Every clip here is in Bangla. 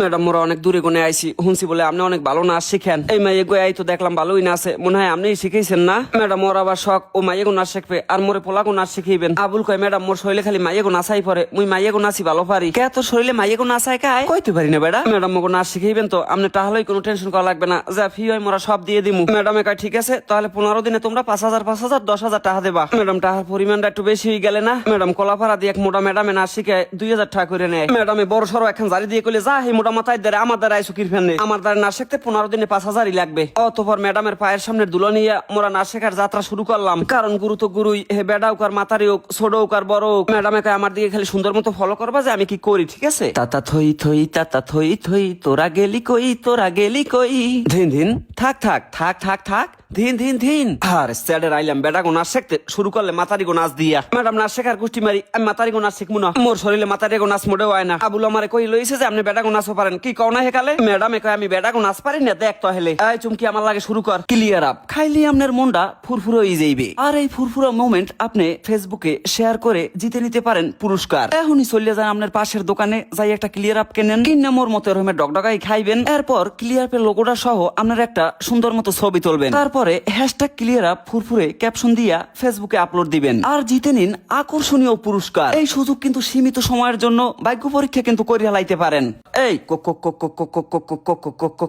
ম্যাডাম মোরা অনেক দূরে কোনে আইছি। হুনছি বলে, আপনি অনেক ভালো নাচ শিখেন। এই মাইয়ে গো আই তো দেখলাম ভালোই নাচে। মনে হয় আপনি শিখেছেন না? ম্যাডাম মোর আবার শখ, ও মাইয়ে গো নাচ শিখবে, আর মোরে পোলা গো নাচ শিখাইবেন আবুল কয়, ম্যাডাম, মোর শরীরে খালি মাইয়ে গো নাচাই পরে, মুই মাইয়ে গো নাচি ভালো পারি। কে, তোর শরীরে মাইয়ে গো নাচাই কায়? কইতে পারি না, বেড়া। ম্যাডাম মোকে নাচ শিখাইবেন তো, আপনি তাহলেই কোনো টেনশন করা লাগবে না। যা ফি হয়, মোরা সব দিয়ে দিমু। ম্যাডাম কয়, ঠিক আছে, তাহলে পনেরো দিনে তোমরা পাঁচ হাজার পাঁচ হাজার, দশ হাজার টাকা দেবা। ম্যাডাম, টাকার পরিমাণটা একটু বেশি হয়ে গেলে না? ম্যাডাম, কলাপাড়া দিয়ে এক মোটা ম্যাডামে নাচ শিখায় দুই হাজার টাকা করে নেয়। ম্যাডামে বড় সড়ো এখন জারি দিয়ে কইলে যা মোটা মাথায় দেয় আমার দ্বারা আইসু কিরফেন নেই আমার দ্বারা নাচ শিখতে পনেরো দিনে পাঁচ হাজারই লাগবে। অতপর ম্যাডামের পায়ের সামনে দুলো নিয়ে মোরা নাচ শেখার যাত্রা শুরু করলাম। কারণ গুরু তো গুরুই, হে বেডা হোক আর মাতারি হোক, ছোট হোক আর বড় হোক। ম্যাডামে আমার দিকে খালি সুন্দর মতো ফলো করবা যে আমি কি করি, ঠিক আছে? তাতা থই থই, তাতা থই থই, তোরা গেলি কই, তোরা গেলি কই? ধিন ধিন থাক থাক থাক থাক থাক ধিন ধিন ধিন। আর স্যাডের আইলাম, বেটা গো নাচ শিখতে। শুরু করলে মাতারি গো নাচ দিয়া। ম্যাডাম নাচ শেখার গোষ্ঠী মারি, আমি মাতারি গো নাচ শিখব না। মোর শরীরে মাতারি গো নাচ মোটেও না। আবুল আমারে কই লইছে যে আপনি বেটা গো পারেন। কি কও না হেকালে? ম্যাডামে আমি বেটা গো নাচ পারি না, দেখ তো হেলে। চুমকি আমার লাগে শুরু কর। ক্লিয়ার আপ খাইলি মনটা ফুরফুরে হয়ে যাইবে। আর এই ফুরফুরা মোমেন্ট আপনি ফেসবুকে শেয়ার করে জিতে নিতে পারেন পুরস্কার। এখনই চলে যান আপনার পাশের দোকানে, যাই একটা ক্লিয়ার আপ কেনেন। কিনা মোর মতো এরকমের ডকডকাই খাইবেন। এরপর ক্লিয়ার পে লোগোটা সহ আপনার একটা সুন্দর মতো ছবি তুলবেন। তারপরে হ্যাশট্যাগ ক্লিয়ার আপ ফুরফুরে ক্যাপশন দিয়া ফেসবুকে আপলোড দিবেন আর জিতে নিন আকর্ষণীয় পুরস্কার এই সুযোগ কিন্তু সীমিত সময়ের জন্য ভাগ্য পরীক্ষা কিন্তু করিয়া লাইতে পারেন এই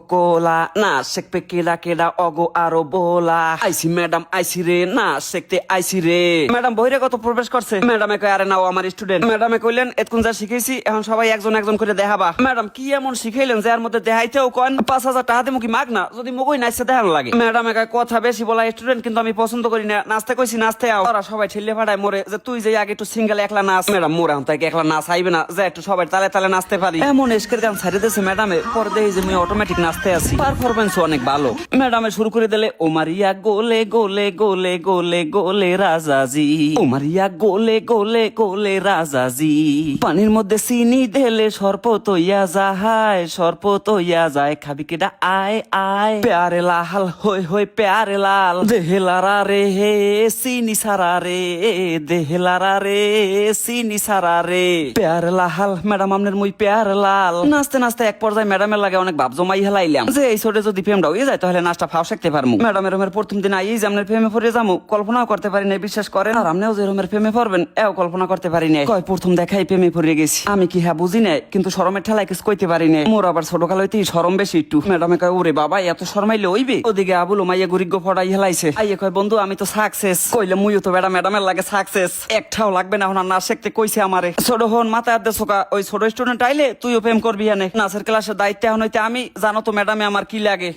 কোলা না শেখপে কেডা কেডা অগো আরও বোলা আইসি ম্যাডাম আইসি রে না শেখতে আইসি রে ম্যাডাম বহিরে কত প্রবেশ করছে ম্যাডামে কয় আরে নাও আমার স্টুডেন্ট ম্যাডামে কইলেন এতক্ষণ যা শিখেছি এখন সবাই একজন একজন করে দেখাবা ম্যাডাম কি এমন শিখাইলেন যে এর মধ্যে দেখাইতেও কন পাঁচ হাজার টাকা দিয়ে কি মাগ না যদি মগই নাচতে দেখানো লাগে ম্যাডামে কয় কথা বেশি বলা স্টুডেন্ট কিন্তু আমি পছন্দ করি না। নাচতে কইছি, নাচতে আও। ওরা সবাই ঠেলে ফাটায় মরে। যে তুই যে আগে একটু সিঙ্গেল একলা নাচ। ম্যাডাম, মোর তাকে একলা নাচ আইবে না। যে একটু সবাই তালে তালে নাচতে পারি। এমন এসকের গান ছাড়িয়ে দিয়েছে ম্যাডামে। পরে দেখি যে আমি অটোমেটিক নাচতে আছি। পারফরমেন্স অনেক ভালো। ম্যাডামে শুরু করে দিলে, ও মারিয়া, গোলে গোলে গোলে গোলে গোলে, রাজাজি। ও মারিয়া, গোলে গোলে গোলে, রাজাজি। পানির মধ্যে চিনি ঢেলে সর্প তৈয়া যাহায়, সর্প তৈয়া যায়। খাবি কেডা? আয় আয়। প্যারে লাহাল হই হই, প্যারে লাল, দেহেলারা রে হে চিনি সারা রে, দেহেলারা রে চিনি সারা রে। প্যারে লাল, ম্যাডাম আপনার মুই প্যারে লাল। নাচতে নাচতে এক পর্যায়ে ম্যাডামের লাগে অনেক ভাব জমাই হেলাইলাম। যে এই ছোটে যদি প্রেমটা হয়ে যায়, তাহলে নাচটা ফাও শিখতে পারমু। ম্যাডাম এরমের প্রথম দিন আইই যে আপনার প্রেমে পড়ে যামু। কল্পনাও করতে পারি না বিশ্বাস করেন। আর আপনিও যে এরমের প্রেমে পড়বেন, এও কল্পনা করতে পারি না কয়, প্রথম দেখাই প্রেমে পড়ে গেছি। আমি কি হ্যাঁ বুঝি না কিন্তু শরমের ঠেলায় কিছু কইতে পারি না মোর আবার ছোট কাল হইতেই শরম বেশি একটু। ম্যাডামে কয়, ওরে বাবা, এত শরমাইলে ওইবে ওদিকে আবুল মাইয়া গরিগ্য ফটাই হেলাইছে। আইয়ে কয়, বন্ধু, আমি তো সাকসেস কইলে মুইও তো বেড়া ম্যাডামের লাগে সাকসেস একটাও লাগবে না আর নাচ শিখতে কইছে আমারে। ছোট হন, মাথায় আদে সোকা ওই ছোট স্টুডেন্ট আইলে তুইও প্রেম করবি এনে। নাচের ক্লাসের দায়িত্ব এখন হইতে আমি, জানো তো ম্যাডামে আমার কি লাগে?